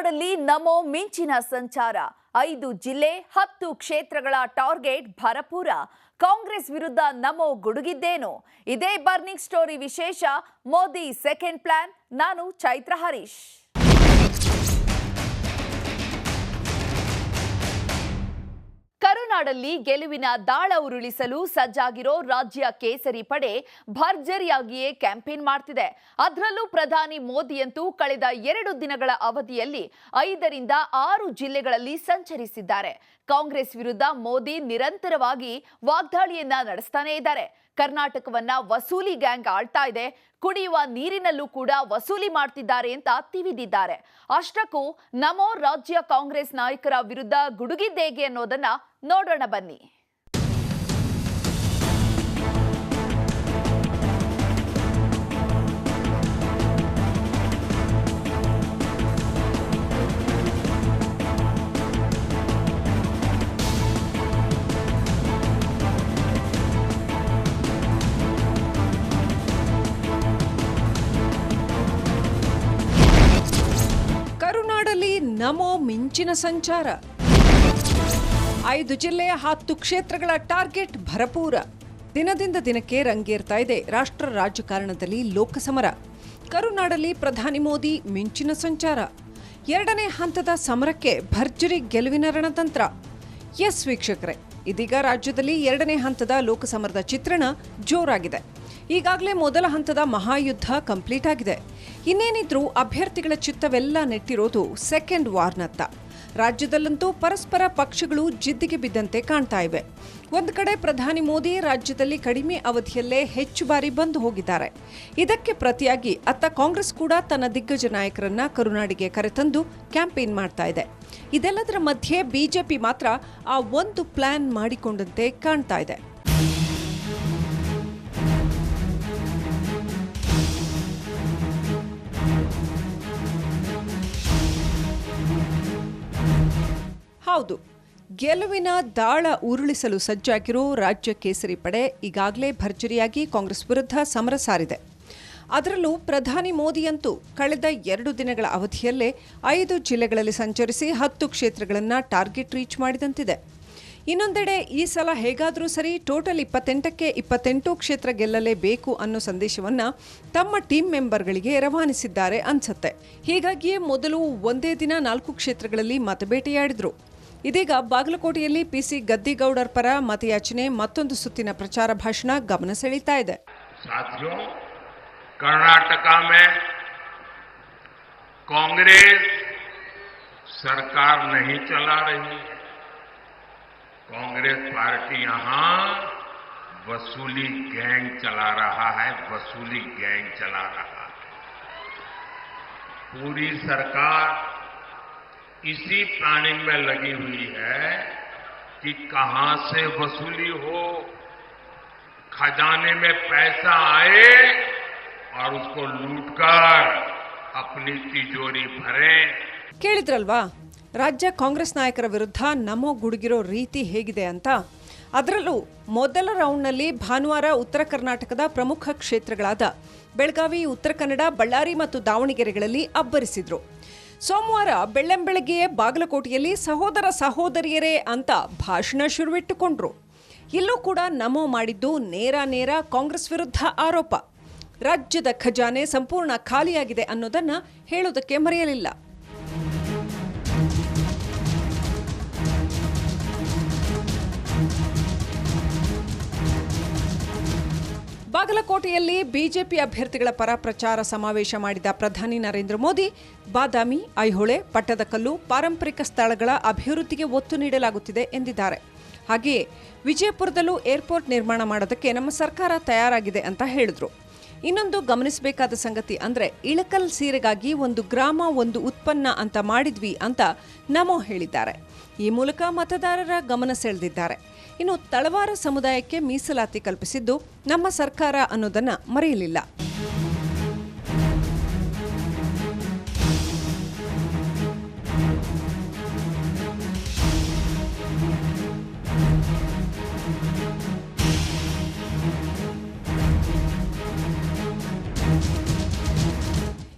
ಕರುನಾಡಲ್ಲಿ ನಮೋ ಮಿಂಚಿನ ಸಂಚಾರ. ಐದು ಜಿಲ್ಲೆ, ಹತ್ತು ಕ್ಷೇತ್ರಗಳ ಟಾರ್ಗೆಟ್ ಭರಪೂರ. ಕಾಂಗ್ರೆಸ್ ವಿರುದ್ಧ ನಮೋ ಗುಡುಗಿದ್ದೇನು? ಇದೇ ಬರ್ನಿಂಗ್ ಸ್ಟೋರಿ ವಿಶೇಷ. Modi second plan. ನಾನು ಚೈತ್ರ ಹರೀಶ್. ಕರುನಾಡಲ್ಲಿ ಗೆಲುವಿನ ದಾಳ ಉರುಳಿಸಲು ಸಜ್ಜಾಗಿರೋ ರಾಜ್ಯ ಕೇಸರಿ ಪಡೆ ಭರ್ಜರಿಯಾಗಿಯೇ ಕ್ಯಾಂಪೇನ್ ಮಾಡ್ತಿದೆ. ಅದರಲ್ಲೂ ಪ್ರಧಾನಿ ಮೋದಿಯಂತೂ ಕಳೆದ ಎರಡು ದಿನಗಳ ಅವಧಿಯಲ್ಲಿ ಐದರಿಂದ ಆರು ಜಿಲ್ಲೆಗಳಲ್ಲಿ ಸಂಚರಿಸಿದ್ದಾರೆ. ಕಾಂಗ್ರೆಸ್ ವಿರುದ್ಧ ಮೋದಿ ನಿರಂತರವಾಗಿ ವಾಗ್ದಾಳಿಯನ್ನ ನಡೆಸ್ತಾನೇ ಇದ್ದಾರೆ. ಕರ್ನಾಟಕವನ್ನ ವಸೂಲಿ ಗ್ಯಾಂಗ್ ಆಳ್ತಾ ಇದೆ. ಕುಡಿಯುವ ನೀರಿನಲ್ಲೂ ಕೂಡ ವಸೂಲಿ ಮಾಡ್ತಿದ್ದಾರೆ ಅಂತ ತಿವಿದಿದ್ದಾರೆ. ಅಷ್ಟಕ್ಕೂ ನಮೋ ರಾಜ್ಯ ಕಾಂಗ್ರೆಸ್ ನಾಯಕರ ವಿರುದ್ಧ ಗುಡುಗಿದ್ದೇಗೆ ಅನ್ನೋದನ್ನ ನೋಡೋಣ ಬನ್ನಿ. ನಮೋ ಮಿಂಚಿನ ಸಂಚಾರ. ಐದು ಜಿಲ್ಲೆಯ ಹತ್ತು ಕ್ಷೇತ್ರಗಳ ಟಾರ್ಗೆಟ್ ಭರಪೂರ. ದಿನದಿಂದ ದಿನಕ್ಕೆ ರಂಗೇರ್ತಾ ಇದೆ ರಾಷ್ಟ್ರ ರಾಜಕಾರಣದಲ್ಲಿ ಲೋಕಸಮರ. ಕರುನಾಡಲ್ಲಿ ಪ್ರಧಾನಿ ಮೋದಿ ಮಿಂಚಿನ ಸಂಚಾರ. ಎರಡನೇ ಹಂತದ ಸಮರಕ್ಕೆ ಭರ್ಜರಿ ಗೆಲುವಿನ ರಣತಂತ್ರ. ಎಸ್ ವೀಕ್ಷಕರೇ, ಇದೀಗ ರಾಜ್ಯದಲ್ಲಿ ಎರಡನೇ ಹಂತದ ಲೋಕಸಮರದ ಚಿತ್ರಣ ಜೋರಾಗಿದೆ. ಈಗಾಗಲೇ ಮೊದಲ ಹಂತದ ಮಹಾಯುದ್ಧ ಕಂಪ್ಲೀಟ್ ಆಗಿದೆ. ಇನ್ನೇನಿದ್ರೂ ಅಭ್ಯರ್ಥಿಗಳ ಚಿತ್ತವೆಲ್ಲ ನೆಟ್ಟಿರೋದು ಸೆಕೆಂಡ್ ವಾರ್ನತ್ತ ರಾಜ್ಯದಲ್ಲಂತೂ ಪರಸ್ಪರ ಪಕ್ಷಗಳು ಜಿದ್ದಿಗೆ ಬಿದ್ದಂತೆ ಕಾಣ್ತಾ ಇವೆ. ಒಂದು ಕಡೆ ಪ್ರಧಾನಿ ಮೋದಿ ರಾಜ್ಯದಲ್ಲಿ ಕಡಿಮೆ ಅವಧಿಯಲ್ಲೇ ಹೆಚ್ಚು ಬಾರಿ ಬಂದು ಹೋಗಿದ್ದಾರೆ. ಇದಕ್ಕೆ ಪ್ರತಿಯಾಗಿ ಅತ್ತ ಕಾಂಗ್ರೆಸ್ ಕೂಡ ತನ್ನ ದಿಗ್ಗಜ ನಾಯಕರನ್ನ ಕರುನಾಡಿಗೆ ಕರೆತಂದು ಕ್ಯಾಂಪೇನ್ ಮಾಡ್ತಾ ಇದೆ. ಇದೆಲ್ಲದರ ಮಧ್ಯೆ ಬಿಜೆಪಿ ಮಾತ್ರ ಆ ಒಂದು ಪ್ಲಾನ್ ಮಾಡಿಕೊಂಡಂತೆ ಕಾಣ್ತಾ ಇದೆ. ಹೌದು. ಗೆಲುವಿನ ದಾಳ ಉರುಳಿಸಲು ಸಜ್ಜಾಗಿರೋ ರಾಜ್ಯ ಕೇಸರಿ ಪಡೆ ಈಗಾಗಲೇ ಭರ್ಜರಿಯಾಗಿ ಕಾಂಗ್ರೆಸ್ ವಿರುದ್ಧ ಸಮರ ಸಾರಿದೆ. ಅದರಲ್ಲೂ ಪ್ರಧಾನಿ ಮೋದಿಯಂತೂ ಕಳೆದ ಎರಡು ದಿನಗಳ ಅವಧಿಯಲ್ಲೇ ಐದು ಜಿಲ್ಲೆಗಳಲ್ಲಿ ಸಂಚರಿಸಿ ಹತ್ತು ಕ್ಷೇತ್ರಗಳನ್ನು ಟಾರ್ಗೆಟ್ ರೀಚ್ ಮಾಡಿದಂತಿದೆ. ಇನ್ನೊಂದೆಡೆ ಈ ಸಲ ಹೇಗಾದರೂ ಸರಿ ಟೋಟಲ್ ಇಪ್ಪತ್ತೆಂಟಕ್ಕೆ ಇಪ್ಪತ್ತೆಂಟು ಕ್ಷೇತ್ರ ಗೆಲ್ಲಲೇಬೇಕು ಅನ್ನೋ ಸಂದೇಶವನ್ನು ತಮ್ಮ ಟೀಮ್ ಮೆಂಬರ್ಗಳಿಗೆ ರವಾನಿಸಿದ್ದಾರೆ ಅನ್ಸತ್ತೆ. ಹೀಗಾಗಿಯೇ ಮೊದಲು ಒಂದೇ ದಿನ ನಾಲ್ಕು ಕ್ಷೇತ್ರಗಳಲ್ಲಿ ಮತಬೇಟೆಯಾಡಿದ್ರು. ಇದೀಗ ಬಾಗಲಕೋಟೆಯಲ್ಲಿ ಪಿಸಿ ಗದ್ದಿಗೌಡರ್ ಪರ ಮತಯಾಚನೆ ಮತ್ತೊಂದು ಸುತ್ತಿನ ಪ್ರಚಾರ ಭಾಷಣ ಗಮನ ಸೆಳೀತಾ ಇದೆ साथियों कर्नाटका में कांग्रेस सरकार नहीं चला रही है कांग्रेस पार्टी यहां वसूली गैंग चला रहा है वसूली गैंग चला रहा है पूरी सरकार इसी प्लानिंग में लगी हुई है कि कहां से वसूली हो खजाने में पैसा आए और उसको लूटकर अपनी तिजोरी भरें ಕೇಳಿದ್ರಲ್ವಾ ರಾಜ್ಯ ಕಾಂಗ್ರೆಸ್ ನಾಯಕರ ವಿರುದ್ಧ ನಮೋ ಗುಡುಗಿರೋ ರೀತಿ ಹೇಗಿದೆ ಅಂತ ಅದರಲ್ಲೂ ಮೊದಲ ರೌಂಡ್ನಲ್ಲಿ ಭಾನುವಾರ ಉತ್ತರ ಕರ್ನಾಟಕದ ಪ್ರಮುಖ ಕ್ಷೇತ್ರಗಳಾದ ಬೆಳಗಾವಿ ಉತ್ತರ ಕನ್ನಡ ಬಳ್ಳಾರಿ ಮತ್ತು ದಾವಣಗೆರೆಗಳಲ್ಲಿ ಅಬ್ಬರಿಸಿದ್ರು ಸೋಮವಾರ ಬೆಳ್ಳಂಬೆಳಗ್ಗೆಯೇ ಬಾಗಲಕೋಟೆಯಲ್ಲಿ ಸಹೋದರ ಸಹೋದರಿಯರೇ ಅಂತ ಭಾಷಣ ಶುರುವಿಟ್ಟುಕೊಂಡ್ರು. ಇಲ್ಲೂ ಕೂಡ ನಮೋ ಮಾಡಿದ್ದು ನೇರ ನೇರ ಕಾಂಗ್ರೆಸ್ ವಿರುದ್ಧ ಆರೋಪ. ರಾಜ್ಯದ ಖಜಾನೆ ಸಂಪೂರ್ಣ ಖಾಲಿಯಾಗಿದೆ ಅನ್ನೋದನ್ನು ಹೇಳೋದಕ್ಕೆ ಮರೆಯಲಿಲ್ಲ. ಬಾಗಲಕೋಟೆಯಲ್ಲಿ ಬಿಜೆಪಿ ಅಭ್ಯರ್ಥಿಗಳ ಪರ ಪ್ರಚಾರ ಸಮಾವೇಶ ಮಾಡಿದ ಪ್ರಧಾನಿ ನರೇಂದ್ರ ಮೋದಿ, ಬಾದಾಮಿ, ಐಹೊಳೆ ಪಟ್ಟದಕಲ್ಲು ಪಾರಂಪರಿಕ ಸ್ಥಳಗಳ ಅಭಿವೃದ್ಧಿಗೆ ಒತ್ತು ನೀಡಲಾಗುತ್ತಿದೆ ಎಂದಿದ್ದಾರೆ. ಹಾಗೆಯೇ ವಿಜಯಪುರದಲ್ಲೂ ಏರ್ಪೋರ್ಟ್ ನಿರ್ಮಾಣ ಮಾಡೋದಕ್ಕೆ ನಮ್ಮ ಸರ್ಕಾರ ತಯಾರಾಗಿದೆ ಅಂತ ಹೇಳಿದ್ರು. ಇನ್ನೊಂದು ಗಮನಿಸಬೇಕಾದ ಸಂಗತಿ ಅಂದರೆ ಇಳಕಲ್ ಸೀರೆಗಾಗಿ ಒಂದು ಗ್ರಾಮ ಒಂದು ಉತ್ಪನ್ನ ಅಂತ ಮಾಡಿದ್ವಿ ಅಂತ ನಮೋ ಹೇಳಿದ್ದಾರೆ. ಈ ಮೂಲಕ ಮತದಾರರ ಗಮನ ಸೆಳೆದಿದ್ದಾರೆ. ಇನ್ನು ತಳವಾರ ಸಮುದಾಯಕ್ಕೆ ಮೀಸಲಾತಿ ಕಲ್ಪಿಸಿದ್ದು ನಮ್ಮ ಸರ್ಕಾರ ಅನ್ನೋದನ್ನ ಮರೆಯಲಿಲ್ಲ.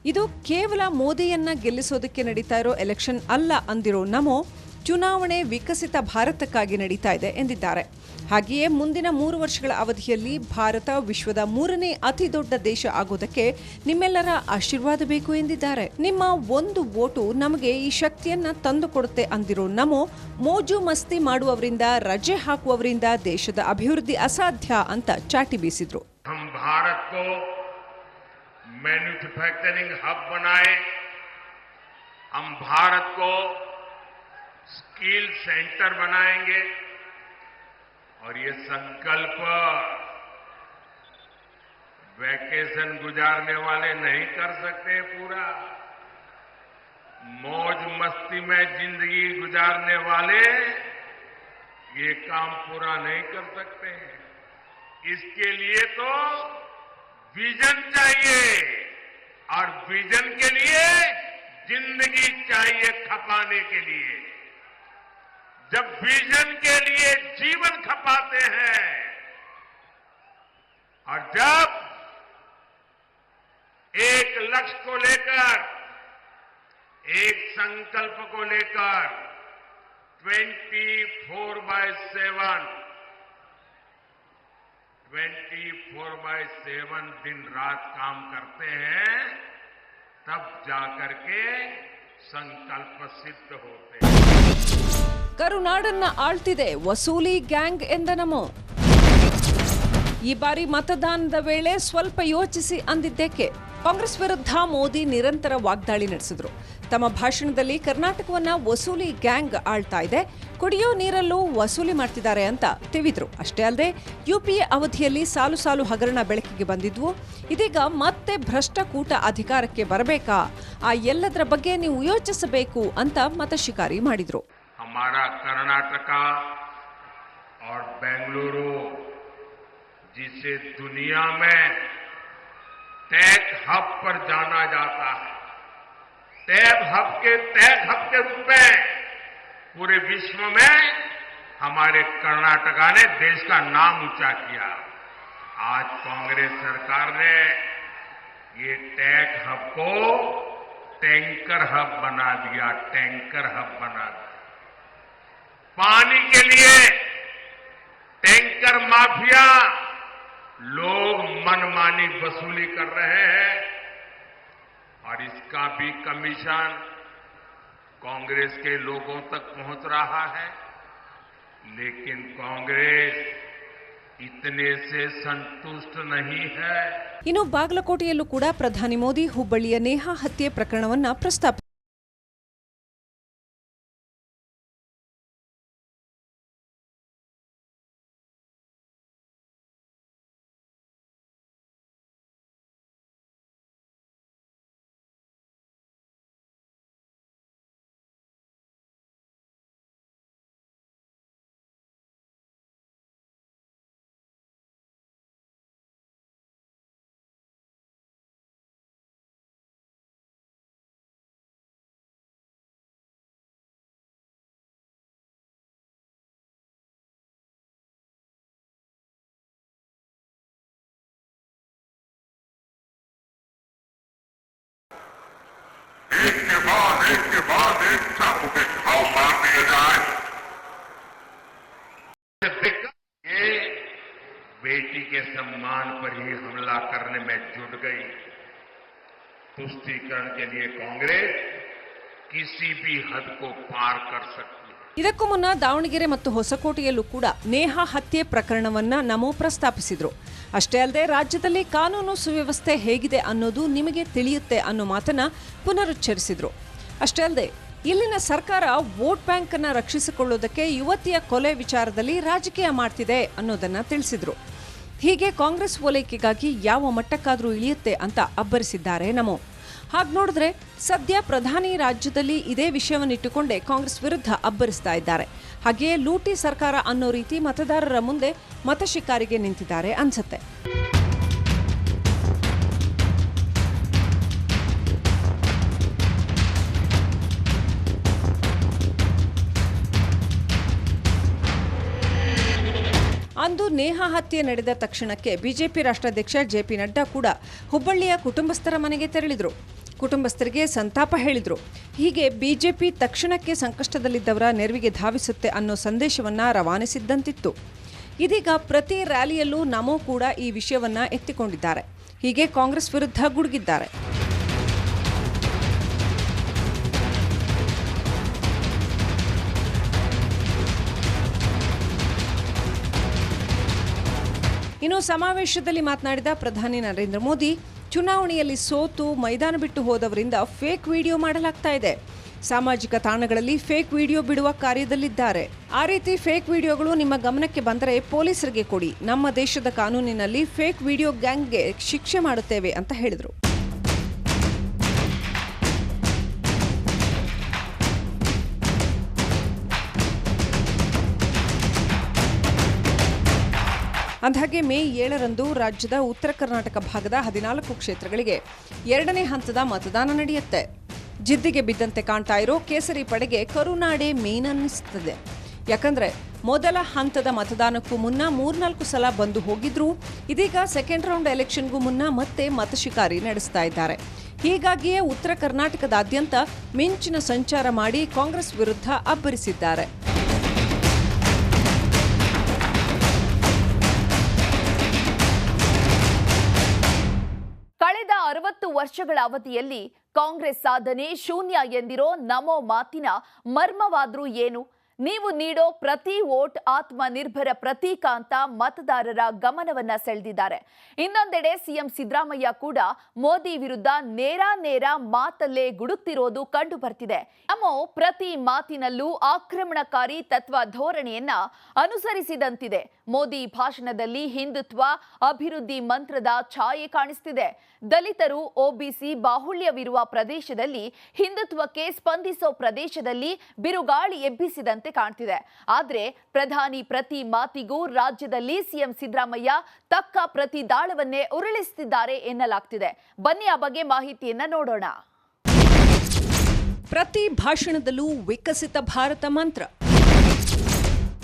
ಇದು ಕೇವಲ ಮೋದಿಯನ್ನ ಗೆಲ್ಲಿಸೋದಕ್ಕೆ ನಡೀತಾ ಇರೋ ಎಲೆಕ್ಷನ್ ಅಲ್ಲ ಅಂದಿರೋ ನಮೋ ಚುನಾವಣೆ ವಿಕಸಿತ ಭಾರತಕ್ಕಾಗಿ ನಡೀತಾ ಇದೆ ಎಂದಿದ್ದಾರೆ. ಹಾಗೆಯೇ ಮುಂದಿನ ಮೂರು ವರ್ಷಗಳ ಅವಧಿಯಲ್ಲಿ ಭಾರತ ವಿಶ್ವದ ಮೂರನೇ ಅತಿ ದೊಡ್ಡ ದೇಶ ಆಗೋದಕ್ಕೆ ನಿಮ್ಮೆಲ್ಲರ ಆಶೀರ್ವಾದ ಬೇಕು ಎಂದಿದ್ದಾರೆ. ನಿಮ್ಮ ಒಂದು ವೋಟು ನಮಗೆ ಈ ಶಕ್ತಿಯನ್ನ ತಂದುಕೊಡುತ್ತೆ ಅಂದಿರೋ ನಮೋ, ಮೋಜು ಮಸ್ತಿ ಮಾಡುವವರಿಂದ, ರಜೆ ಹಾಕುವವರಿಂದ ದೇಶದ ಅಭಿವೃದ್ಧಿ ಅಸಾಧ್ಯ ಅಂತ ಚಾಟಿ ಬೀಸಿದ್ರು. ಭಾರತ್ स्किल सेंटर बनाएँगे। और ये संकल्प वैकेशन गुजारने वाले नहीं कर सकते पूरा। मौज मस्ती में ज़िंदगी गुजारने वाले ये काम पूरा नहीं कर सकते। हैं इसके लिए तो विजन चाहिए। और विजन के लिए ज़िंदगी चाहिए खपाने के लिए। जब विजन के लिए जीवन खपाते हैं, और जब एक लक्ष्य को लेकर, एक संकल्प को लेकर 24 बाय सेवन 24 बाय सेवन दिन रात काम करते हैं, तब जाकर के संकल्प सिद्ध होते हैं। ಕರುನಾಡನ್ನ ಆಳ್ತಿದೆ ವಸೂಲಿ ಗ್ಯಾಂಗ್ ಎಂದ ನಮೋ. ಈ ಬಾರಿ ಮತದಾನದ ವೇಳೆ ಸ್ವಲ್ಪ ಯೋಚಿಸಿ ಅಂದಿದ್ದೇಕೆ ಕಾಂಗ್ರೆಸ್ ವಿರುದ್ಧ ಮೋದಿ ನಿರಂತರ ವಾಗ್ದಾಳಿ ನಡೆಸಿದ್ರು. ತಮ್ಮ ಭಾಷಣದಲ್ಲಿ ಕರ್ನಾಟಕವನ್ನ ವಸೂಲಿ ಗ್ಯಾಂಗ್ ಆಳ್ತಾ ಇದೆ. ಕುಡಿಯೋ ನೀರಲ್ಲೂ ವಸೂಲಿ ಮಾಡ್ತಿದ್ದಾರೆ ಅಂತ ತಿವಿದ್ರು ಅಷ್ಟೇ ಅಲ್ಲದೆ ಯುಪಿಎ ಅವಧಿಯಲ್ಲಿ ಸಾಲು ಸಾಲು ಹಗರಣ ಬೆಳಕಿಗೆ ಬಂದಿದ್ವು. ಇದೀಗ ಮತ್ತೆ ಭ್ರಷ್ಟಕೂಟ ಅಧಿಕಾರಕ್ಕೆ ಬರಬೇಕಾ? ಆ ಎಲ್ಲದರ ಬಗ್ಗೆ ನೀವು ಯೋಚಿಸಬೇಕು ಅಂತ ಮತ ಶಿಕಾರಿ ಮಾಡಿದ್ರು. हमारा कर्नाटका और बेंगलुरु, जिसे दुनिया में टेक हब पर जाना जाता है। टैब हब के टैग हब के रूप में पूरे विश्व में हमारे कर्नाटका ने देश का नाम ऊँचा किया। आज कांग्रेस सरकार ने ये टैग हब को टैंकर हब बना दिया, टैंकर हब बना दिया। पानी के लिए टैंकर माफिया लोग मनमानी वसूली कर रहे हैं और इसका भी कमीशन कांग्रेस के लोगों तक पहुंच रहा है लेकिन कांग्रेस इतने से संतुष्ट नहीं है ಇನ್ನು ಬಾಗಲಕೋಟೆಯಲ್ಲೂ ಕೂಡ ಪ್ರಧಾನಿ ಮೋದಿ ಹುಬ್ಬಳ್ಳಿಯ ನೇಹಾ ಹತ್ಯೆ ಪ್ರಕರಣವನ್ನ ಪ್ರಸ್ತಾಪ बाद एक के बाद एक चाकू के मार दिए जाए ये बेटी के सम्मान पर ही हमला करने में जुट गई तुष्टीकरण के लिए कांग्रेस किसी भी हद को पार कर सकती है। ಇದಕ್ಕೂ ಮುನ್ನ ದಾವಣಗೆರೆ ಮತ್ತು ಹೊಸಕೋಟೆಯಲ್ಲೂ ಕೂಡ ನೇಹಾ ಹತ್ಯೆ ಪ್ರಕರಣವನ್ನ ನಮೋ ಪ್ರಸ್ತಾಪಿಸಿದ್ರು. ಅಷ್ಟೇ ಅಲ್ಲದೆ ರಾಜ್ಯದಲ್ಲಿ ಕಾನೂನು ಸುವ್ಯವಸ್ಥೆ ಹೇಗಿದೆ ಅನ್ನೋದು ನಿಮಗೆ ತಿಳಿಯುತ್ತೆ ಅನ್ನೋ ಮಾತನ್ನ ಪುನರುಚ್ಚರಿಸಿದ್ರು. ಅಷ್ಟೇ ಅಲ್ಲದೆ, ಇಲ್ಲಿನ ಸರ್ಕಾರ ವೋಟ್ ಬ್ಯಾಂಕ್ ಅನ್ನ ರಕ್ಷಿಸಿಕೊಳ್ಳೋದಕ್ಕೆ ಯುವತಿಯ ಕೊಲೆ ವಿಚಾರದಲ್ಲಿ ರಾಜಕೀಯ ಮಾಡ್ತಿದೆ ಅನ್ನೋದನ್ನ ತಿಳಿಸಿದ್ರು. ಹೀಗೆ ಕಾಂಗ್ರೆಸ್ ಓಲೈಕೆಗಾಗಿ ಯಾವ ಮಟ್ಟಕ್ಕಾದರೂ ಇಳಿಯುತ್ತೆ ಅಂತ ಅಬ್ಬರಿಸಿದ್ದಾರೆ ನಮೋ. ಹಾಗೆ ನೋಡಿದ್ರೆ ಸದ್ಯ ಪ್ರಧಾನಿ ರಾಜ್ಯದಲ್ಲಿ ಇದೇ ವಿಷಯವನ್ನಿಟ್ಟುಕೊಂಡೇ ಕಾಂಗ್ರೆಸ್ ವಿರುದ್ಧ ಅಬ್ಬರಿಸ್ತಾ ಇದ್ದಾರೆ. ಹಾಗೆಯೇ ಲೂಟಿ ಸರ್ಕಾರ ಅನ್ನೋ ರೀತಿ ಮತದಾರರ ಮುಂದೆ ಮತ ಶಿಕಾರಿಗೆ ನಿಂತಿದ್ದಾರೆ ಅನ್ಸುತ್ತೆ. ಅಂದು ನೇಹಾ ಹತ್ಯೆ ನಡೆದ ತಕ್ಷಣಕ್ಕೆ ಬಿಜೆಪಿ ರಾಷ್ಟ್ರಾಧ್ಯಕ್ಷ ಜೆಪಿ ನಡ್ಡಾ ಕೂಡ ಹುಬ್ಬಳ್ಳಿಯ ಕುಟುಂಬಸ್ಥರ ಮನೆಗೆ ತೆರಳಿದ್ರು. ಕುಟುಂಬಸ್ಥರಿಗೆ ಸಂತಾಪ ಹೇಳಿದರು. ಹೀಗೆ ಬಿಜೆಪಿ ತಕ್ಷಣಕ್ಕೆ ಸಂಕಷ್ಟದಲ್ಲಿದ್ದವರ ನೆರವಿಗೆ ಧಾವಿಸುತ್ತೆ ಅನ್ನೋ ಸಂದೇಶವನ್ನ ರವಾನಿಸಿದ್ದಂತಿತ್ತು. ಇದೀಗ ಪ್ರತಿ ರ್ಯಾಲಿಯಲ್ಲೂ ನಮೋ ಕೂಡ ಈ ವಿಷಯವನ್ನು ಎತ್ತಿಕೊಂಡಿದ್ದಾರೆ. ಹೀಗೆ ಕಾಂಗ್ರೆಸ್ ವಿರುದ್ಧ ಗುಡುಗಿದ್ದಾರೆ. ಇನ್ನು ಸಮಾವೇಶದಲ್ಲಿ ಮಾತನಾಡಿದ ಪ್ರಧಾನಿ ನರೇಂದ್ರ ಮೋದಿ ಚುನಾವಣೆಯಲ್ಲಿ ಸೋತು ಮೈದಾನ ಬಿಟ್ಟು ಹೋದವರಿಂದ ಫೇಕ್ ವಿಡಿಯೋ ಮಾಡಲಾಗ್ತಾ ಇದೆ. ಸಾಮಾಜಿಕ ತಾಣಗಳಲ್ಲಿ ಫೇಕ್ ವಿಡಿಯೋ ಬಿಡುವ ಕಾರ್ಯದಲ್ಲಿದ್ದಾರೆ. ಆ ರೀತಿ ಫೇಕ್ ವಿಡಿಯೋಗಳು ನಿಮ್ಮ ಗಮನಕ್ಕೆ ಬಂದರೆ ಪೊಲೀಸರಿಗೆ ಕೊಡಿ. ನಮ್ಮ ದೇಶದ ಕಾನೂನಿನಲ್ಲಿ ಫೇಕ್ ವಿಡಿಯೋ ಗ್ಯಾಂಗ್ಗೆ ಶಿಕ್ಷೆ ಮಾಡುತ್ತೇವೆ ಅಂತ ಹೇಳಿದರು. ಅಂದಹಾಗೆ ಮೇ ಏಳರಂದು ರಾಜ್ಯದ ಉತ್ತರ ಕರ್ನಾಟಕ ಭಾಗದ ಹದಿನಾಲ್ಕು ಕ್ಷೇತ್ರಗಳಿಗೆ ಎರಡನೇ ಹಂತದ ಮತದಾನ ನಡೆಯುತ್ತೆ. ಜಿದ್ದಿಗೆ ಬಿದ್ದಂತೆ ಕಾಣ್ತಾ ಇರೋ ಕೇಸರಿ ಪಡೆಗೆ ಕರುನಾಡೆ ಮೇನನ್ನಿಸುತ್ತದೆ ಯಾಕಂದ್ರೆ ಮೊದಲ ಹಂತದ ಮತದಾನಕ್ಕೂ ಮುನ್ನ ಮೂರ್ನಾಲ್ಕು ಸಲ ಬಂದು ಹೋಗಿದ್ರು. ಇದೀಗ ಸೆಕೆಂಡ್ ರೌಂಡ್ ಎಲೆಕ್ಷನ್ಗೂ ಮುನ್ನ ಮತ್ತೆ ಮತಶಿಕಾರಿ ನಡೆಸ್ತಾ ಇದ್ದಾರೆ. ಹೀಗಾಗಿಯೇ ಉತ್ತರ ಕರ್ನಾಟಕದಾದ್ಯಂತ ಮಿಂಚಿನ ಸಂಚಾರ ಮಾಡಿ ಕಾಂಗ್ರೆಸ್ ವಿರುದ್ಧ ಅಬ್ಬರಿಸಿದ್ದಾರೆ. ವರ್ಷಗಳ ಅವಧಿಯಲ್ಲಿ ಕಾಂಗ್ರೆಸ್ ಸಾಧನೆ ಶೂನ್ಯ ಎಂದಿರೋ ನಮೋ ಮಾತಿನ ಮರ್ಮವಾದ್ರೂ ಏನು? ನೀವು ನೀಡೋ ಪ್ರತಿ ವೋಟ್ ಆತ್ಮನಿರ್ಭರ ಪ್ರತೀಕ ಅಂತ ಮತದಾರರ ಗಮನವನ್ನ ಸೆಳೆದಿದ್ದಾರೆ. ಇನ್ನೊಂದೆಡೆ ಸಿಎಂ ಸಿದ್ದರಾಮಯ್ಯ ಕೂಡ ಮೋದಿ ವಿರುದ್ಧ ನೇರ ನೇರ ಮಾತಲ್ಲೇ ಗುಡುತ್ತಿರೋದು ಕಂಡು ಬರ್ತಿದೆ ಪ್ರತಿ ಮಾತಿನಲ್ಲೂ ಆಕ್ರಮಣಕಾರಿ ತತ್ವ ಧೋರಣೆಯನ್ನ ಅನುಸರಿಸಿದಂತಿದೆ. ಮೋದಿ ಭಾಷಣದಲ್ಲಿ ಹಿಂದುತ್ವ, ಅಭಿವೃದ್ಧಿ ಮಂತ್ರದ ಛಾಯೆ ಕಾಣಿಸ್ತಿದೆ. ದಲಿತರು ಒಬಿಸಿ ಬಾಹುಳ್ಯವಿರುವ ಪ್ರದೇಶದಲ್ಲಿ ಹಿಂದುತ್ವಕ್ಕೆ ಸ್ಪಂದಿಸೋ ಪ್ರದೇಶದಲ್ಲಿ ಬಿರುಗಾಳಿ ಎಬ್ಬಿಸಿದಂತೆ ಕಾಣ್ತಿದೆ. ಆದ್ರೆ ಪ್ರಧಾನಿ ಪ್ರತಿ ಮಾತಿಗೂ ರಾಜ್ಯದಲ್ಲಿ ಸಿಎಂ ಸಿದ್ದರಾಮಯ್ಯ ತಕ್ಕ ಪ್ರತಿ ದಾಳವನ್ನೇ ಉರುಳಿಸುತ್ತಿದ್ದಾರೆ ಎನ್ನಲಾಗ್ತಿದೆ. ಬನ್ನಿ ಆ ಬಗ್ಗೆ ಮಾಹಿತಿಯನ್ನ ನೋಡೋಣ. ಪ್ರತಿ ಭಾಷಣದಲ್ಲೂ ವಿಕಸಿತ ಭಾರತ ಮಂತ್ರ.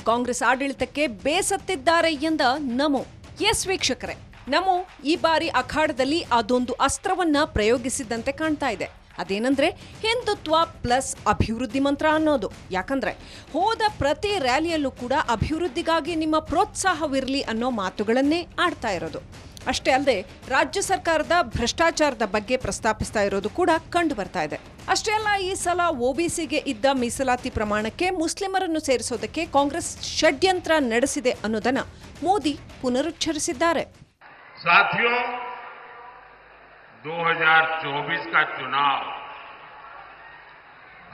ಕಾಂಗ್ರೆಸ್ ಆಡಳಿತಕ್ಕೆ ಬೇಸತ್ತಿದ್ದಾರೆ ಎಂದ ನಮೋ. ಎಸ್ ವೀಕ್ಷಕರೇ, ನಮೋ ಈ ಬಾರಿ ಅಖಾಡದಲ್ಲಿ ಅದೊಂದು ಅಸ್ತ್ರವನ್ನ ಪ್ರಯೋಗಿಸಿದಂತೆ ಕಾಣ್ತಾ ಇದೆ. ಅದೇನಂದ್ರೆ ಹಿಂದುತ್ವ ಪ್ಲಸ್ ಅಭಿವೃದ್ಧಿ ಮಂತ್ರ ಅನ್ನೋದು. ಯಾಕಂದ್ರೆ ಹೋದ ಪ್ರತಿ ರ್ಯಾಲಿಯಲ್ಲೂ ಕೂಡ ಅಭಿವೃದ್ಧಿಗಾಗಿ ನಿಮ್ಮ ಪ್ರೋತ್ಸಾಹವಿರಲಿ ಅನ್ನೋ ಮಾತುಗಳನ್ನೇ ಆಡ್ತಾ ಇರೋದು. ಅಷ್ಟೇ ಅಲ್ಲದೆ ರಾಜ್ಯ ಸರ್ಕಾರದ ಭ್ರಷ್ಟಾಚಾರದ ಬಗ್ಗೆ ಪ್ರಸ್ತಾಪಿಸ್ತಾ ಇರೋದು ಕೂಡ ಕಂಡು ಬರ್ತಾ ಇದೆ. ಅಷ್ಟೇ ಅಲ್ಲ, ಈ ಸಲ ಒಬಿಸಿಗೆ ಇದ್ದ ಮೀಸಲಾತಿ ಪ್ರಮಾಣಕ್ಕೆ ಮುಸ್ಲಿಮರನ್ನು ಸೇರಿಸೋದಕ್ಕೆ ಕಾಂಗ್ರೆಸ್ ಷಡ್ಯಂತ್ರ ನಡೆಸಿದೆ ಅನ್ನೋದನ್ನ ಮೋದಿ ಪುನರುಚ್ಚರಿಸಿದ್ದಾರೆ. 2024 का चुनाव।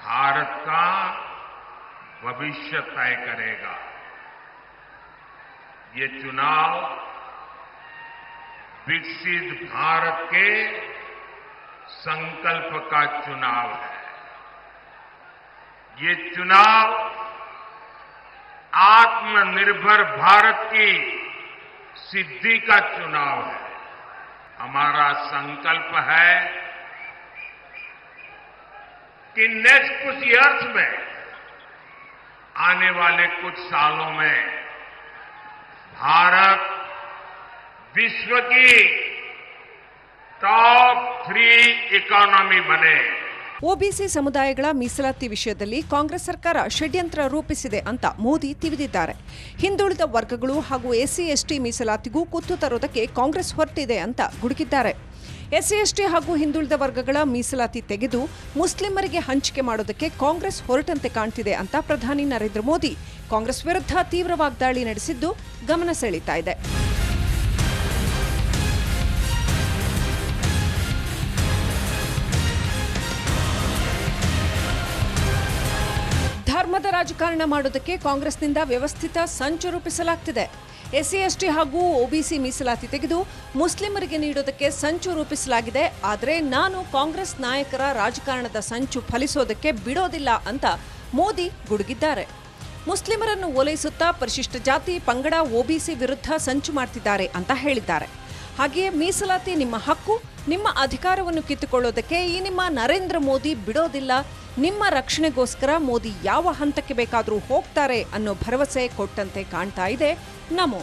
भारत का भविष्य तय करेगा। ये चुनाव विकसित भारत के संकल्प का चुनाव है। ये चुनाव आत्मनिर्भर भारत की सिद्धि का चुनाव है। हमारा संकल्प है कि नेक्स्ट कुछ ईयर्स में, आने वाले कुछ सालों में, भारत विश्व की टॉप थ्री इकोनॉमी बने। ಒಬಿಸಿ ಸಮುದಾಯಗಳ ಮೀಸಲಾತಿ ವಿಷಯದಲ್ಲಿ ಕಾಂಗ್ರೆಸ್ ಸರ್ಕಾರ ಷಡ್ಯಂತ್ರ ರೂಪಿಸಿದೆ ಅಂತ ಮೋದಿ ತಿವಿದಿದ್ದಾರೆ ಹಿಂದುಳಿದ ವರ್ಗಗಳು ಹಾಗೂ ಎಸ್ಸಿ, ಎಸ್ಟಿ ಮೀಸಲಾತಿಗೂ ಕುತ್ತು ತರೋದಕ್ಕೆ ಕಾಂಗ್ರೆಸ್ ಹೊರಟಿದೆ ಅಂತ ಗುಡುಗಿದ್ದಾರೆ. ಎಸ್ಸಿ, ಎಸ್ಟಿ ಹಾಗೂ ಹಿಂದುಳಿದ ವರ್ಗಗಳ ಮೀಸಲಾತಿ ತೆಗೆದು ಮುಸ್ಲಿಮರಿಗೆ ಹಂಚಿಕೆ ಮಾಡೋದಕ್ಕೆ ಕಾಂಗ್ರೆಸ್ ಹೊರಟಂತೆ ಕಾಣ್ತಿದೆ ಅಂತ ಪ್ರಧಾನಿ ನರೇಂದ್ರ ಮೋದಿ. ಕಾಂಗ್ರೆಸ್ ವಿರುದ್ಧ ತೀವ್ರ ವಾಗ್ದಾಳಿ ನಡೆಸಿದ್ದು ಗಮನ ಸೆಳೀತಾ ಇದೆ. ರಾಜಕಾರಣ ಮಾಡೋದಕ್ಕೆ ಕಾಂಗ್ರೆಸ್ನಿಂದ ವ್ಯವಸ್ಥಿತ ಸಂಚು ರೂಪಿಸಲಾಗ್ತಿದೆ. ಎಸ್ಸಿ ಎಸ್ಟಿ ಹಾಗೂ ಒಬಿಸಿ ಮೀಸಲಾತಿ ತೆಗೆದು ಮುಸ್ಲಿಮರಿಗೆ ನೀಡೋದಕ್ಕೆ ಸಂಚು ರೂಪಿಸಲಾಗಿದೆ. ಆದರೆ ನಾನು ಕಾಂಗ್ರೆಸ್ ನಾಯಕರ ರಾಜಕಾರಣದ ಸಂಚು ಫಲಿಸೋದಕ್ಕೆ ಬಿಡೋದಿಲ್ಲ ಅಂತ ಮೋದಿ ಗುಡುಗಿದ್ದಾರೆ. ಮುಸ್ಲಿಮರನ್ನು ಓಲೈಸುತ್ತಾ ಪರಿಶಿಷ್ಟ ಜಾತಿ ಪಂಗಡ ಒಬಿಸಿ ವಿರುದ್ಧ ಸಂಚು ಮಾಡ್ತಿದ್ದಾರೆ ಅಂತ ಹೇಳಿದ್ದಾರೆ. ಹಾಗೆಯೇ ಮೀಸಲಾತಿ ನಿಮ್ಮ ಹಕ್ಕು, ನಿಮ್ಮ ಅಧಿಕಾರವನ್ನು ಕಿತ್ತುಕೊಳ್ಳೋದಕ್ಕೆ ಈ ನಿಮ್ಮ ನರೇಂದ್ರ ಮೋದಿ ಬಿಡೋದಿಲ್ಲ. ನಿಮ್ಮ ರಕ್ಷಣೆಗೋಸ್ಕರ ಮೋದಿ ಯಾವ ಹಂತಕ್ಕೆ ಬೇಕಾದರೂ ಹೋಗ್ತಾರೆ ಅನ್ನೋ ಭರವಸೆ ಕೊಟ್ಟಂತೆ ಕಾಣ್ತಾ ಇದೆ. ನಮೋ.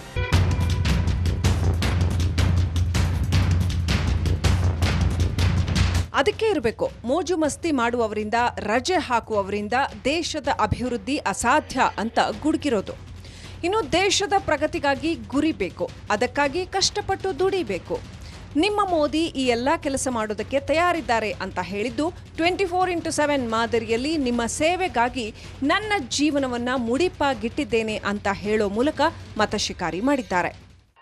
ಅದಕ್ಕೆ ಇರಬೇಕು. ಮೋಜು ಮಸ್ತಿ ಮಾಡುವವರಿಂದ, ರಜೆ ಹಾಕುವವರಿಂದ ದೇಶದ ಅಭಿವೃದ್ಧಿ ಅಸಾಧ್ಯ ಅಂತ ಗುಡುಗಿರೋದು. ಇನ್ನು ದೇಶದ ಪ್ರಗತಿಗಾಗಿ ಗುರಿ ಬೇಕು ಅದಕ್ಕಾಗಿ ಕಷ್ಟಪಟ್ಟು ದುಡಿಬೇಕು. ನಿಮ್ಮ ಮೋದಿ ಈ ಎಲ್ಲ ಕೆಲಸ ಮಾಡೋದಕ್ಕೆ ತಯಾರಿದ್ದಾರೆ ಅಂತ ಹೇಳಿದ್ದು ಟ್ವೆಂಟಿ ಫೋರ್ ಇಂಟು ಸೆವೆನ್ ಮಾದರಿಯಲ್ಲಿ ನಿಮ್ಮ ಸೇವೆಗಾಗಿ ನನ್ನ ಜೀವನವನ್ನ ಮುಡಿಪಾಗಿಟ್ಟಿದ್ದೇನೆ ಅಂತ ಹೇಳೋ ಮೂಲಕ ಮತಶಿಕಾರಿ ಮಾಡಿದ್ದಾರೆ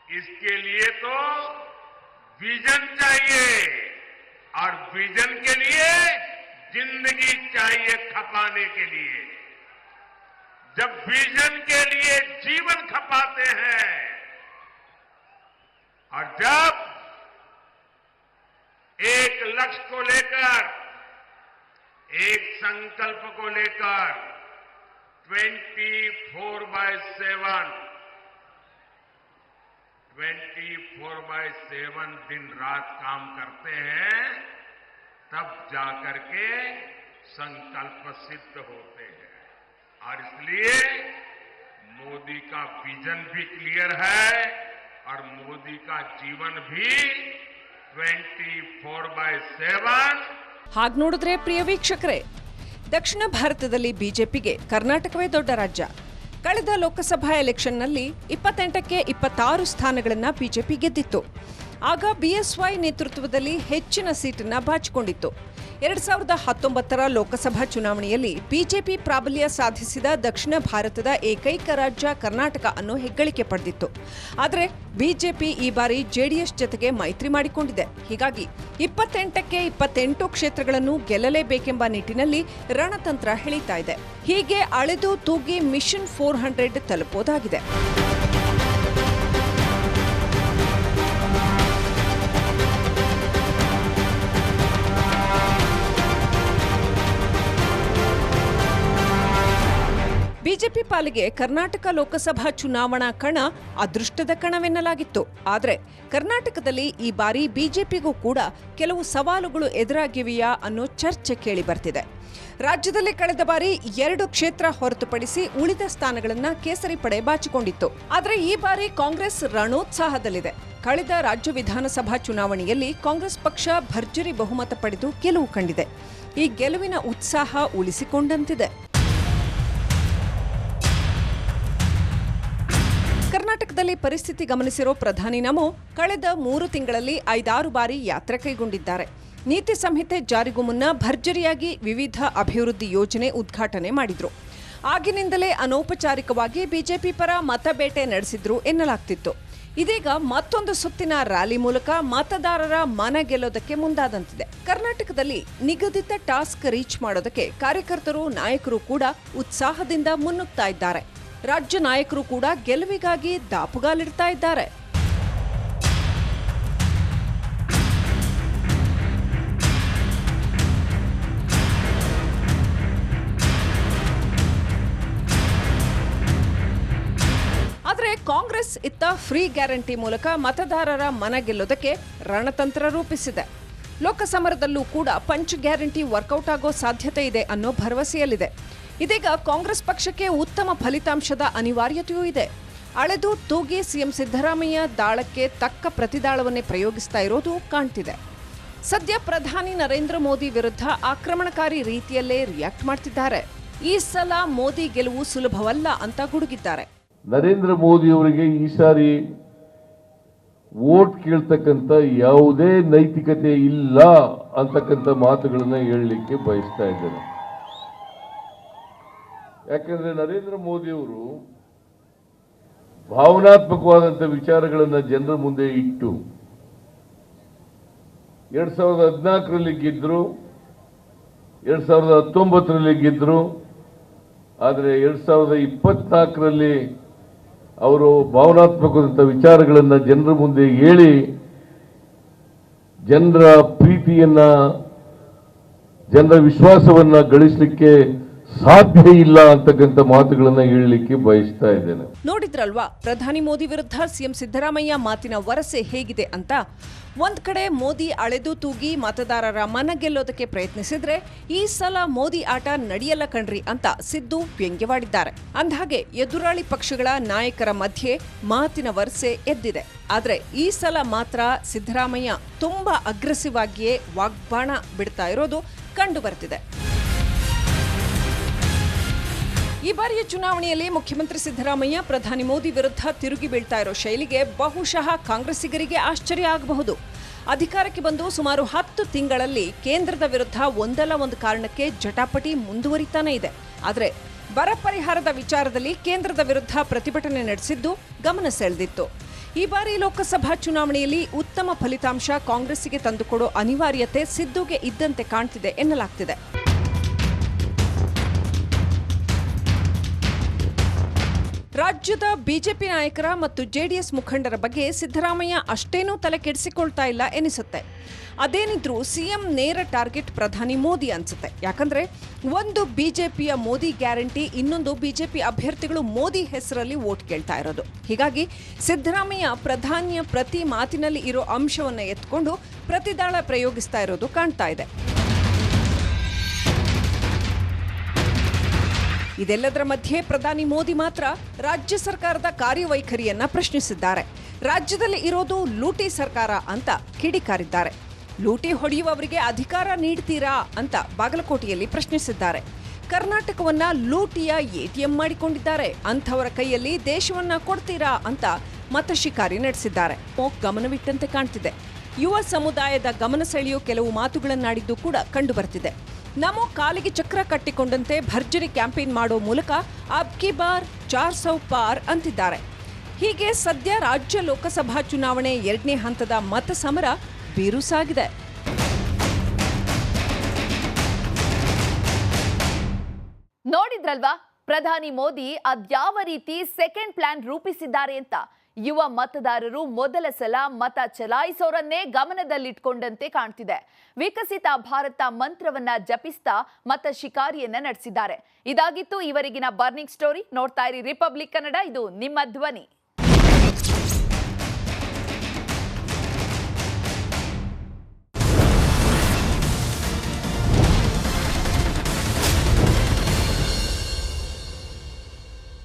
इसके लिए तो विजन चाहिए और विजन के लिए जिंदगी चाहिए खपाने के लिए जब विजन के लिए जीवन खपाते हैं और जब एक लक्ष्य को लेकर, एक संकल्प को लेकर 24 four by seven twenty four by seven दिन रात काम करते हैं, तब जाकर के संकल्प सिद्ध होते हैं। और इसलिए मोदी का विजन भी क्लियर है और मोदी का जीवन भी ಟ್ವೆಂಟಿ ಹಾಗೆ ನೋಡಿದ್ರೆ ಪ್ರಿಯ ವೀಕ್ಷಕರೇ, ದಕ್ಷಿಣ ಭಾರತದಲ್ಲಿ ಬಿಜೆಪಿಗೆ ಕರ್ನಾಟಕವೇ ದೊಡ್ಡ ರಾಜ್ಯ. ಕಳೆದ ಲೋಕಸಭಾ ಎಲೆಕ್ಷನ್ನಲ್ಲಿ ಇಪ್ಪತ್ತೆಂಟಕ್ಕೆ ಇಪ್ಪತ್ತಾರು ಸ್ಥಾನಗಳನ್ನು ಬಿಜೆಪಿ ಗೆದ್ದಿತ್ತು. ಆಗ ಬಿಎಸ್ವೈ ನೇತೃತ್ವದಲ್ಲಿ ಹೆಚ್ಚಿನ ಸೀಟನ್ನು ಬಾಚಿಕೊಂಡಿತ್ತು. ಎರಡ್ ಸಾವಿರದ ಹತ್ತೊಂಬತ್ತರ ಲೋಕಸಭಾ ಚುನಾವಣೆಯಲ್ಲಿ ಬಿಜೆಪಿ ಪ್ರಾಬಲ್ಯ ಸಾಧಿಸಿದ ದಕ್ಷಿಣ ಭಾರತದ ಏಕೈಕ ರಾಜ್ಯ ಕರ್ನಾಟಕ ಅನ್ನೋ ಹೆಗ್ಗಳಿಕೆ ಪಡೆದಿತ್ತು. ಆದರೆ ಬಿಜೆಪಿ ಈ ಬಾರಿ ಜೆಡಿಎಸ್ ಜೊತೆಗೆ ಮೈತ್ರಿ ಮಾಡಿಕೊಂಡಿದೆ. ಹೀಗಾಗಿ ಇಪ್ಪತ್ತೆಂಟಕ್ಕೆ ಇಪ್ಪತ್ತೆಂಟು ಕ್ಷೇತ್ರಗಳನ್ನು ಗೆಲ್ಲಲೇಬೇಕೆಂಬ ನಿಟ್ಟಿನಲ್ಲಿ ರಣತಂತ್ರ ಹೆಳೀತಾ ಇದೆ. ಹೀಗೆ ಅಳೆದು ತೂಗಿ ಮಿಷನ್ ಫೋರ್ ಹಂಡ್ರೆಡ್ ತಲುಪೋದಾಗಿದೆ. ಬಿಜೆಪಿ ಪಾಲಿಗೆ ಕರ್ನಾಟಕ ಲೋಕಸಭಾ ಚುನಾವಣಾ ಕಣ ಅದೃಷ್ಟದ ಕಣವೆನ್ನಲಾಗಿತ್ತು. ಆದರೆ ಕರ್ನಾಟಕದಲ್ಲಿ ಈ ಬಾರಿ ಬಿಜೆಪಿಗೂ ಕೂಡ ಕೆಲವು ಸವಾಲುಗಳು ಎದುರಾಗಿವೆಯಾ ಅನ್ನೋ ಚರ್ಚೆ ಕೇಳಿ ಬರ್ತಿದೆ. ರಾಜ್ಯದಲ್ಲಿ ಕಳೆದ ಬಾರಿ ಎರಡು ಕ್ಷೇತ್ರ ಹೊರತುಪಡಿಸಿ ಉಳಿದ ಸ್ಥಾನಗಳನ್ನು ಕೇಸರಿ ಪಡೆ ಬಾಚಿಕೊಂಡಿತ್ತು. ಆದರೆ ಈ ಬಾರಿ ಕಾಂಗ್ರೆಸ್ ರಣೋತ್ಸಾಹದಲ್ಲಿದೆ. ಕಳೆದ ರಾಜ್ಯ ವಿಧಾನಸಭಾ ಚುನಾವಣೆಯಲ್ಲಿ ಕಾಂಗ್ರೆಸ್ ಪಕ್ಷ ಭರ್ಜರಿ ಬಹುಮತ ಪಡೆದು ಗೆಲುವು ಕಂಡಿದೆ. ಈ ಗೆಲುವಿನ ಉತ್ಸಾಹ ಉಳಿಸಿಕೊಂಡಂತಿದೆ. ಕರ್ನಾಟಕದಲ್ಲಿ ಪರಿಸ್ಥಿತಿ ಗಮನಿಸಿರೋ ಪ್ರಧಾನಿ ನಮೋ ಕಳೆದ ಮೂರು ತಿಂಗಳಲ್ಲಿ ಐದಾರು ಬಾರಿ ಯಾತ್ರೆ ಕೈಗೊಂಡಿದ್ದಾರೆ. ನೀತಿ ಸಂಹಿತೆ ಜಾರಿಗೂ ಮುನ್ನ ಭರ್ಜರಿಯಾಗಿ ವಿವಿಧ ಅಭಿವೃದ್ಧಿ ಯೋಜನೆ ಉದ್ಘಾಟನೆ ಮಾಡಿದ್ರು. ಆಗಿನಿಂದಲೇ ಅನೌಪಚಾರಿಕವಾಗಿ ಬಿಜೆಪಿ ಪರ ಮತಬೇಟೆ ನಡೆಸಿದ್ರು ಎನ್ನಲಾಗ್ತಿತ್ತು. ಇದೀಗ ಮತ್ತೊಂದು ಸುತ್ತಿನ ರ್ಯಾಲಿ ಮೂಲಕ ಮತದಾರರ ಮನ ಗೆಲ್ಲೋದಕ್ಕೆ ಮುಂದಾದಂತಿದೆ. ಕರ್ನಾಟಕದಲ್ಲಿ ನಿಗದಿತ ಟಾಸ್ಕ್ ರೀಚ್ ಮಾಡೋದಕ್ಕೆ ಕಾರ್ಯಕರ್ತರು, ನಾಯಕರು ಕೂಡ ಉತ್ಸಾಹದಿಂದ ಮುನ್ನುಗ್ತಾ ಇದ್ದಾರೆ. ರಾಜ್ಯ ನಾಯಕರು ಕೂಡ ಗೆಲುವಿಗಾಗಿ ದಾಪುಗಾಲಿಡ್ತಾ ಇದ್ದಾರೆ. ಆದರೆ ಕಾಂಗ್ರೆಸ್ ಇತ್ತ ಫ್ರೀ ಗ್ಯಾರಂಟಿ ಮೂಲಕ ಮತದಾರರ ಮನ ಗೆಲ್ಲೋದಕ್ಕೆ ರಣತಂತ್ರ ರೂಪಿಸಿದೆ. ಲೋಕಸಮರದಲ್ಲೂ ಕೂಡ ಪಂಚ್ ಗ್ಯಾರಂಟಿ ವರ್ಕೌಟ್ ಆಗೋ ಸಾಧ್ಯತೆ ಇದೆ ಅನ್ನೋ ಭರವಸೆಯಲ್ಲಿದೆ. ಇದೀಗ ಕಾಂಗ್ರೆಸ್ ಪಕ್ಷಕ್ಕೆ ಉತ್ತಮ ಫಲಿತಾಂಶದ ಅನಿವಾರ್ಯತೆಯೂ ಇದೆ. ಅಳೆದು ತೂಗಿ ಸಿಎಂ ಸಿದ್ದರಾಮಯ್ಯ ದಾಳಕ್ಕೆ ತಕ್ಕ ಪ್ರತಿದಾಳವನ್ನೇ ಪ್ರಯೋಗಿಸ್ತಾ ಇರೋದು ಕಾಣ್ತಿದೆ. ಸದ್ಯ ಪ್ರಧಾನಿ ನರೇಂದ್ರ ಮೋದಿ ವಿರುದ್ಧ ಆಕ್ರಮಣಕಾರಿ ರೀತಿಯಲ್ಲೇ ರಿಯಾಕ್ಟ್ ಮಾಡ್ತಿದ್ದಾರೆ. ಈ ಸಲ ಮೋದಿ ಗೆಲುವು ಸುಲಭವಲ್ಲ ಅಂತ ಗುಡುಗಿದ್ದಾರೆ. ನರೇಂದ್ರ ಮೋದಿ ಅವರಿಗೆ ಈ ಸಾರಿ ವೋಟ್ ಕೇಳ್ತಕ್ಕಂಥ ಯಾವುದೇ ನೈತಿಕತೆ ಇಲ್ಲ ಅಂತಕ್ಕಂಥ ಮಾತುಗಳನ್ನ ಹೇಳಲಿಕ್ಕೆ ಬಯಸ್ತಾ ಇದ್ದೇನೆ. ಯಾಕಂದ್ರೆ ನರೇಂದ್ರ ಮೋದಿ ಅವರು ಭಾವನಾತ್ಮಕವಾದಂಥ ವಿಚಾರಗಳನ್ನು ಜನರ ಮುಂದೆ ಇಟ್ಟು ಎರಡು ಸಾವಿರದ ಹದಿನಾಲ್ಕರಲ್ಲಿ ಗೆದ್ದರು ಎರಡು ಸಾವಿರದ ಹತ್ತೊಂಬತ್ತರಲ್ಲಿ ಗೆದ್ದರು ಆದರೆ ಎರಡು ಸಾವಿರದ ಇಪ್ಪತ್ನಾಲ್ಕರಲ್ಲಿ ಅವರು ಭಾವನಾತ್ಮಕವಾದಂಥ ವಿಚಾರಗಳನ್ನು ಜನರ ಮುಂದೆ ಹೇಳಿ ಜನರ ಪ್ರೀತಿಯನ್ನ, ಜನರ ವಿಶ್ವಾಸವನ್ನು ಗಳಿಸಲಿಕ್ಕೆ ಸಾಧ್ಯ ಇಲ್ಲ ಅಂತಕ್ಕಂಥ ಮಾತುಗಳನ್ನ ಹೇಳಲಿಕ್ಕೆ ಬಯಸ್ತಾ ಇದ್ದೇನೆ. ನೋಡಿದ್ರಲ್ವಾ, ಪ್ರಧಾನಿ ಮೋದಿ ವಿರುದ್ಧ ಸಿಎಂ ಸಿದ್ದರಾಮಯ್ಯ ಮಾತಿನ ವರಸೆ ಹೇಗಿದೆ ಅಂತ? ಒಂದ್ ಕಡೆ ಮೋದಿ ಅಳೆದು ತೂಗಿ ಮತದಾರರ ಮನ ಗೆಲ್ಲೋದಕ್ಕೆ ಪ್ರಯತ್ನಿಸಿದ್ರೆ ಈ ಸಲ ಮೋದಿ ಆಟ ನಡೆಯಲ್ಲ ಕಣ್ರಿ ಅಂತ ಸಿದ್ದು ವ್ಯಂಗ್ಯವಾಡಿದ್ದಾರೆ. ಅಂದ್ಹಾಗೆ ಎದುರಾಳಿ ಪಕ್ಷಗಳ ನಾಯಕರ ಮಧ್ಯೆ ಮಾತಿನ ವರಸೆ ಎದ್ದಿದೆ. ಆದ್ರೆ ಈ ಸಲ ಮಾತ್ರ ಸಿದ್ದರಾಮಯ್ಯ ತುಂಬಾ ಅಗ್ರೆಸಿವ್ ಆಗಿಯೇ ವಾಗ್ಬಾಣ ಬಿಡ್ತಾ ಇರೋದು ಕಂಡು ಬರ್ತಿದೆ. ಈ ಬಾರಿಯ ಚುನಾವಣೆಯಲ್ಲಿ ಮುಖ್ಯಮಂತ್ರಿ ಸಿದ್ದರಾಮಯ್ಯ, ಪ್ರಧಾನಿ ಮೋದಿ ವಿರುದ್ಧ ತಿರುಗಿ ಬೀಳ್ತಾ ಇರೋ ಶೈಲಿಗೆ ಬಹುಶಃ ಕಾಂಗ್ರೆಸ್ಸಿಗರಿಗೆ ಆಶ್ಚರ್ಯ ಆಗಬಹುದು. ಅಧಿಕಾರಕ್ಕೆ ಬಂದು ಸುಮಾರು ಹತ್ತು ತಿಂಗಳಲ್ಲಿ ಕೇಂದ್ರದ ವಿರುದ್ಧ ಒಂದಲ್ಲ ಒಂದು ಕಾರಣಕ್ಕೆ ಜಟಾಪಟಿ ಮುಂದುವರಿತಾನೇ ಇದೆ. ಆದರೆ ಬರ ಪರಿಹಾರದ ವಿಚಾರದಲ್ಲಿ ಕೇಂದ್ರದ ವಿರುದ್ಧ ಪ್ರತಿಭಟನೆ ನಡೆಸಿದ್ದು ಗಮನ ಸೆಳೆದಿತ್ತು. ಈ ಬಾರಿ ಲೋಕಸಭಾ ಚುನಾವಣೆಯಲ್ಲಿ ಉತ್ತಮ ಫಲಿತಾಂಶ ಕಾಂಗ್ರೆಸ್ಸಿಗೆ ತಂದುಕೊಡೋ ಅನಿವಾರ್ಯತೆ ಸಿದ್ದುಗೆ ಇದ್ದಂತೆ ಕಾಣ್ತಿದೆ ಎನ್ನಲಾಗ್ತಿದೆ. ರಾಜ್ಯದ ಬಿಜೆಪಿ ನಾಯಕರ ಮತ್ತು ಜೆಡಿಎಸ್ ಮುಖಂಡರ ಬಗ್ಗೆ ಸಿದ್ದರಾಮಯ್ಯ ಅಷ್ಟೇನೂ ತಲೆ ಕೆಡಿಸಿಕೊಳ್ತಾ ಇಲ್ಲ ಎನಿಸುತ್ತೆ. ಅದೇನಿದ್ರೂ ಸಿಎಂ ನೇರ ಟಾರ್ಗೆಟ್ ಪ್ರಧಾನಿ ಮೋದಿ ಅನ್ಸುತ್ತೆ. ಯಾಕಂದ್ರೆ ಒಂದು ಬಿಜೆಪಿಯ ಮೋದಿ ಗ್ಯಾರಂಟಿ, ಇನ್ನೊಂದು ಬಿಜೆಪಿ ಅಭ್ಯರ್ಥಿಗಳು ಮೋದಿ ಹೆಸರಲ್ಲಿ ವೋಟ್ ಕೇಳ್ತಾ ಇರೋದು. ಹೀಗಾಗಿ ಸಿದ್ದರಾಮಯ್ಯ ಪ್ರಧಾನಿಯ ಪ್ರತಿ ಮಾತಿನಲ್ಲಿ ಇರೋ ಅಂಶವನ್ನು ಎತ್ಕೊಂಡು ಪ್ರತಿದಾಳ ಪ್ರಯೋಗಿಸ್ತಾ ಇರೋದು ಕಾಣ್ತಾ ಇದೆ. ಇದೆಲ್ಲದರ ಮಧ್ಯೆ ಪ್ರಧಾನಿ ಮೋದಿ ಮಾತ್ರ ರಾಜ್ಯ ಸರ್ಕಾರದ ಕಾರ್ಯವೈಖರಿಯನ್ನ ಪ್ರಶ್ನಿಸಿದ್ದಾರೆ. ರಾಜ್ಯದಲ್ಲಿ ಇರೋದು ಲೂಟಿ ಸರ್ಕಾರ ಅಂತ ಕಿಡಿಕಾರಿದ್ದಾರೆ. ಲೂಟಿ ಹೊಡೆಯುವವರಿಗೆ ಅಧಿಕಾರ ನೀಡ್ತೀರಾ ಅಂತ ಬಾಗಲಕೋಟೆಯಲ್ಲಿ ಪ್ರಶ್ನಿಸಿದ್ದಾರೆ. ಕರ್ನಾಟಕವನ್ನ ಲೂಟಿಯ ಎಟಿಎಂ ಮಾಡಿಕೊಂಡಿದ್ದಾರೆ. ಅಂಥವರ ಕೈಯಲ್ಲಿ ದೇಶವನ್ನ ಕೊಡ್ತೀರಾ ಅಂತ ಮತ ಶಿಕಾರಿ ನಡೆಸಿದ್ದಾರೆ. ಗಮನವಿಟ್ಟಂತೆ ಕಾಣ್ತಿದೆ. ಯುವ ಸಮುದಾಯದ ಗಮನ ಸೆಳೆಯೋ ಕೆಲವು ಮಾತುಗಳನ್ನಾಡಿದ್ದು ಕೂಡ ಕಂಡುಬರ್ತಿದೆ. ನಮೋ ಕಾಲಿಗೆ ಚಕ್ರ ಕಟ್ಟಿಕೊಂಡಂತೆ ಭರ್ಜರಿ ಕ್ಯಾಂಪೇನ್ ಮಾಡೋ ಮೂಲಕ ಅಬ್ ಕಿ ಬಾರ್ ಚಾರ್ ಸೌ ಪಾರ್ ಅಂತಿದ್ದಾರೆ. ಹೀಗೆ ಸದ್ಯ ರಾಜ್ಯ ಲೋಕಸಭಾ ಚುನಾವಣೆ ಎರಡನೇ ಹಂತದ ಮತ ಸಮರ ಬಿರುಸಾಗಿದೆ. ನೋಡಿದ್ರಲ್ವಾ? ಪ್ರಧಾನಿ ಮೋದಿ ಅದ್ಯಾವ ರೀತಿ ಸೆಕೆಂಡ್ ಪ್ಲಾನ್ ರೂಪಿಸಿದ್ದಾರೆ ಅಂತ? ಯುವ ಮತದಾರರು ಮೊದಲ ಸಲ ಮತ ಚಲಾಯಿಸೋರನ್ನೇ ಗಮನದಲ್ಲಿಟ್ಕೊಂಡಂತೆ ಕಾಣ್ತಿದೆ. ವಿಕಸಿತ ಭಾರತ ಮಂತ್ರವನ್ನ ಜಪಿಸ್ತಾ ಮತ ಶಿಕಾರಿಯನ್ನ ನಡೆಸಿದ್ದಾರೆ. ಇದಾಗಿತ್ತು ಇವರಿಗಿನ ಬರ್ನಿಂಗ್ ಸ್ಟೋರಿ. ನೋಡ್ತಾ ಇರಿ ರಿಪಬ್ಲಿಕ್ ಕನ್ನಡ. ಇದು ನಿಮ್ಮ ಧ್ವನಿ.